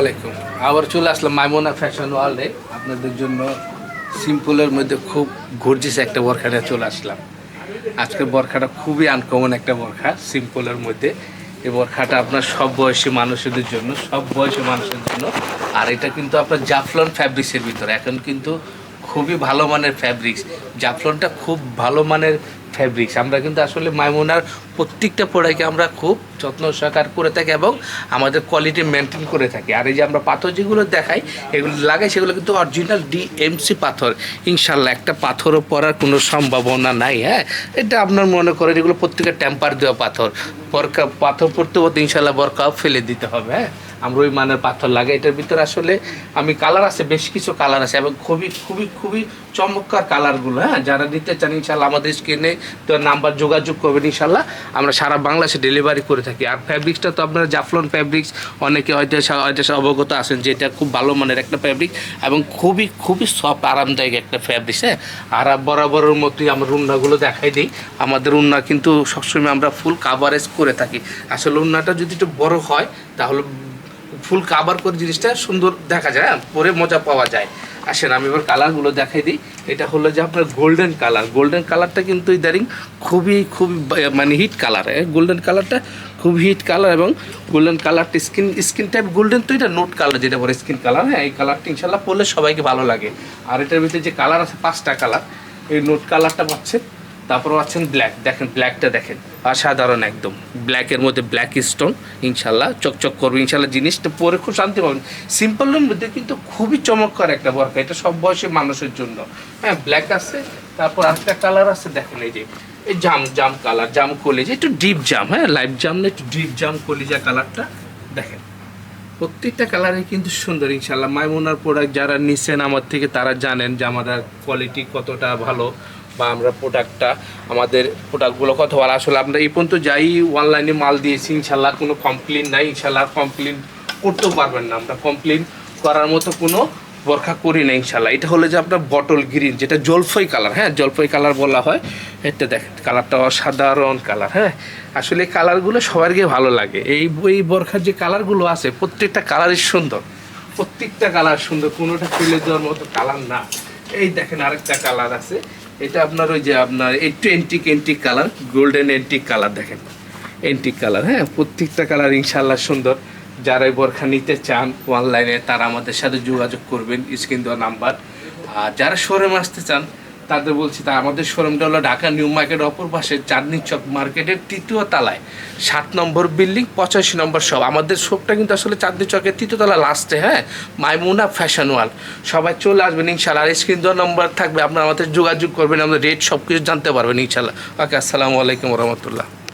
আলাইকুম। আবার চলে আসলাম মাইমোনা ফ্যাশন ওয়ার্ল্ডে আপনাদের জন্য সিম্পলের মধ্যে খুব গর্জিস একটা বরখাটা চলে আসলাম। আজকের বরখাটা খুবই আনকমন একটা বরখা সিম্পলের মধ্যে। এই বরখাটা আপনার সব বয়সী মানুষদের জন্য, সব বয়সী মানুষের জন্য। আর এটা কিন্তু আপনার জাফলন ফ্যাব্রিক্সের ভিতরে। এখন কিন্তু খুবই ভালো মানের ফ্যাব্রিক্স জাফলনটা খুব ভালো মানের ফ্যাব্রিক্স আমরা কিন্তু আসলে মাইমুনার প্রত্যেকটা প্রোডাক্টকে আমরা খুব যত্ন সহকার করে থাকি এবং আমাদের কোয়ালিটি মেনটেন করে থাকি। আর এই যে আমরা পাথর যেগুলো দেখাই, এগুলো লাগাই, সেগুলো কিন্তু অরিজিনাল ডিএমসি পাথর। ইনশাল্লাহ একটা পাথরও পড়ার কোনো সম্ভাবনা নাই হ্যাঁ? এটা আপনার মনে করেন, এগুলো প্রত্যেকটা টেম্পার দেওয়া পাথর। বরকা পাথর পড়তে পড়তে ইনশাল্লাহ বরকাও ফেলে দিতে হবে হ্যাঁ? আমরা ওই মানের পাথর লাগে। এটার ভিতরে আসলে আমি কালার আছে, বেশ কিছু কালার আছে এবং খুবই খুবই খুবই চমৎকার কালারগুলো হ্যাঁ? যারা নিতে চান ইনশাল্লাহ আমাদের স্ক্রিনে তো নাম্বার যোগাযোগ করবেন ইনশাল্লাহ আমরা সারা বাংলাদেশে ডেলিভারি করে থাকি। আর ফ্যাব্রিক্সটা তো আপনারা জাফলন ফ্যাব্রিক্স অনেকে হয়তো হয়তো অবগত আছেন যে এটা খুব ভালো মানের একটা ফ্যাব্রিক এবং খুবই খুবই সফট আরামদায়ক একটা ফ্যাব্রিক্স হ্যাঁ? আর বরাবরের মতোই আমরা উন্নাগুলো দেখাই দিই। আমাদের উন্না কিন্তু সবসময় আমরা ফুল কাভারেজ করে থাকি। আসলে উন্নাটা যদি একটু বড় হয়, তাহলে ফুল কাভার করে জিনিসটা সুন্দর দেখা যায় হ্যাঁ? পরে মজা পাওয়া যায়। আসেন, আমি এবার কালারগুলো দেখাই দিই। এটা হলো যে আপনার গোল্ডেন কালার গোল্ডেন কালারটা কিন্তু ইদারিং খুবই খুবই, বা- মানে হিট কালার গোল্ডেন কালারটা খুব হিট কালার এবং গোল্ডেন কালারটা স্কিন স্কিন টাইপ গোল্ডেন তো এটা নোট কালার যেটা বলে স্কিন কালার হ্যাঁ? এই কালারটা ইনশাল্লাহ পরলে সবাইকে ভালো লাগে। আর এটার ভিতরে যে কালার আছে, পাঁচটা কালার এই নোট কালারটা পাচ্ছেন তারপর আছেন ব্ল্যাক দেখেন ব্ল্যাকটা দেখেন। অসাধারণ একদম। ব্ল্যাকের মধ্যে ব্ল্যাক স্টোন ইনশাল্লাহ, চকচক করবে। ইনশাল্লাহ জিনিসটা পরে খুব শান্তি পাবেন। সিম্পলের মধ্যে কিন্তু খুবই চমৎকার একটা বরকা এটা সব বয়সী মানুষের জন্য। হ্যাঁ ব্ল্যাক আছে, তারপর আরেকটা কালার আছে, দেখেন এই যে, এই জাম জাম কালার জাম কলিজা, একটু ডিপ জাম হ্যাঁ লাইট জাম না, একটু ডিপ জাম কলিজা কালারটা দেখেন। প্রত্যেকটা কালারে কিন্তু সুন্দর, ইনশাল্লাহ। মাইমুনার প্রোডাক্ট যারা নিচ্ছেন আমার থেকে তারা জানেন যে আমাদের কোয়ালিটি কতটা ভালো। বা আমরা প্রোডাক্টটা আমাদের প্রোডাক্টগুলো কত ভালো। আসলে আমরা এই পর্যন্ত যাই অনলাইনে মাল দিয়েছি, ইনশাল্লাহ কোনো কমপ্লেন নাই। ইনশাল্লাহ কমপ্লেন করতেও পারবেন না। আমরা কমপ্লেন করার মতো কোনো বরখা করি না, ইনশাল্লাহ। এটা হলো যে আপনার বটল গ্রিন যেটা জলফই কালার হ্যাঁ? জলফই কালার বলা হয়। এটা দেখেন কালারটা অসাধারণ কালার হ্যাঁ? আসলে কালারগুলো সবারকে ভালো লাগে। এই এই বরখার যে কালারগুলো আছে, প্রত্যেকটা কালারই সুন্দর। প্রত্যেকটা কালার সুন্দর, কোনোটা ফেলে দেওয়ার মতো কালার না। এই দেখেন আরেকটা কালার আছে। এটা আপনার ওই যে আপনার একটু antique antique colour golden antique colour দেখেন। এন্টিক কালার হ্যাঁ প্রত্যেকটা কালার ইনশাল্লাহ সুন্দর। যারা বরখা নিতে চান অনলাইনে তারা আমাদের সাথে যোগাযোগ করবেন। স্ক্রিন দেওয়া নাম্বার আর যারা শোরুমে আসতে চান তাদের বলছি, তা আমাদের শোরুমটা হলো ঢাকা নিউ মার্কেট অপর পাশে চাঁদনি চক মার্কেটের তৃতীয় তলায়। সাত নম্বর বিল্ডিং, পঁচাশি নম্বর সব আমাদের শোপটা কিন্তু আসলে চাঁদনি চকের তৃতীয় তলা লাস্টে হ্যাঁ? Maimuna fashion wall. সবাই চলে আসবেন ইনশাল্লাহ আর স্ক্রিন দেওয়ার নম্বর থাকবে, আপনারা আমাদের যোগাযোগ করবেন, আমাদের রেট সব কিছু জানতে পারবেন ইনশাল্লাহ ওকে, আসসালামু আলাইকুম রহমতুল্লাহ।